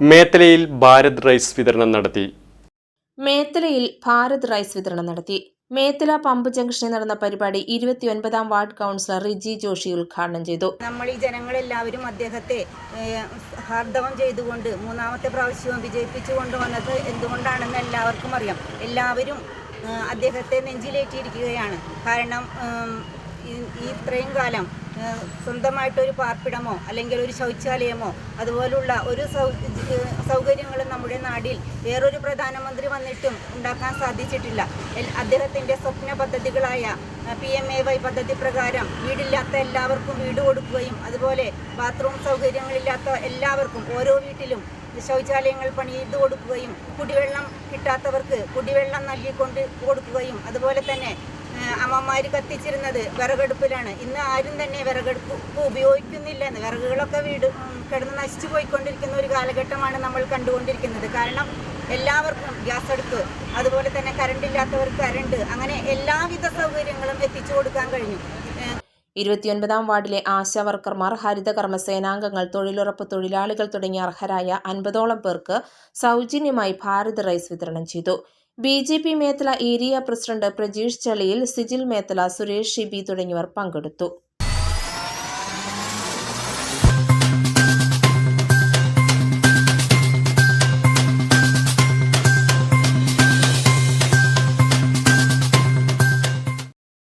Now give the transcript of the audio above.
മേത്തലയിൽ Bharat rice വിതരണം നടത്തി. മേത്തലയിൽ Bharat rice വിതരണം നടത്തി. മേത്തല പമ്പ് ജംഗ്ഷനിൽ നടന്ന പരിപാടി ഇരുപത്തിയൊൻപതാം വാർഡ് കൗൺസിലർ റിജി ജോഷി ഉദ്ഘാടനം ചെയ്തു. നമ്മൾ ഈ ജനങ്ങളെല്ലാവരും അദ്ദേഹത്തെ ഹർദവം ചെയ്തുകൊണ്ട് മൂന്നാമത്തെ പ്രാവശ്യവും വിജയിപ്പിച്ചു കൊണ്ടുവന്നത് എന്തുകൊണ്ടാണെന്ന് എല്ലാവർക്കും അറിയാം. എല്ലാവരും അദ്ദേഹത്തെ നെഞ്ചിലേറ്റിയിരിക്കുകയാണ്. കാരണം ഈ- ഇത്രയും കാലം സ്വന്തമായിട്ടൊരു പാർപ്പിടമോ അല്ലെങ്കിൽ ഒരു ശൗചാലയമോ അതുപോലുള്ള ഒരു സൗ സൗകര്യങ്ങളും നമ്മുടെ നാടിൽ വേറൊരു പ്രധാനമന്ത്രി വന്നിട്ടും ഉണ്ടാക്കാൻ സാധിച്ചിട്ടില്ല. അദ്ദേഹത്തിന്റെ സ്വപ്ന പദ്ധതികളായ പി എം എ വൈ പദ്ധതി പ്രകാരം വീടില്ലാത്ത എല്ലാവർക്കും വീട് കൊടുക്കുകയും അതുപോലെ ബാത്റൂം സൗകര്യങ്ങളില്ലാത്ത എല്ലാവർക്കും ഓരോ വീട്ടിലും ശൗചാലയങ്ങൾ പണിത് കൊടുക്കുകയും കുടിവെള്ളം കിട്ടാത്തവർക്ക് കുടിവെള്ളം നൽകിക്കൊണ്ട് കൊടുക്കുകയും അതുപോലെ തന്നെ അമ്മമാർ കത്തിച്ചിരുന്നത് വിറകടുപ്പിലാണ്. ഇന്ന് ആരും തന്നെ വിറകടുപ്പ് ഉപയോഗിക്കുന്നില്ല എന്ന് വിറകുകളൊക്കെ വീട് കിടന്ന് നശിച്ചു പോയിക്കൊണ്ടിരിക്കുന്ന ഒരു കാലഘട്ടമാണ് നമ്മൾ കണ്ടുകൊണ്ടിരിക്കുന്നത്. കാരണം എല്ലാവർക്കും ഗ്യാസ് അടുപ്പ് അതുപോലെ തന്നെ കറണ്ട് ഇല്ലാത്തവർക്ക് കറണ്ട് അങ്ങനെ എല്ലാവിധ സൗകര്യങ്ങളും എത്തിച്ചു കൊടുക്കാൻ കഴിഞ്ഞു. ഇരുപത്തിയൊൻപതാം വാർഡിലെ ആശാവർക്കർമാർ ഹരിതകർമ്മ സേനാംഗങ്ങൾ തൊഴിലുറപ്പ് തൊഴിലാളികൾ തുടങ്ങിയ അർഹരായ അൻപതോളം പേർക്ക് സൗജന്യമായി ഭാരത് റൈസ് വിതരണം ചെയ്തു. B J P Methala area president Prajeesh Chaliyil Sijil Methala Suresh Shibi തുടങ്ങിയവർ പങ്കെടുത്തു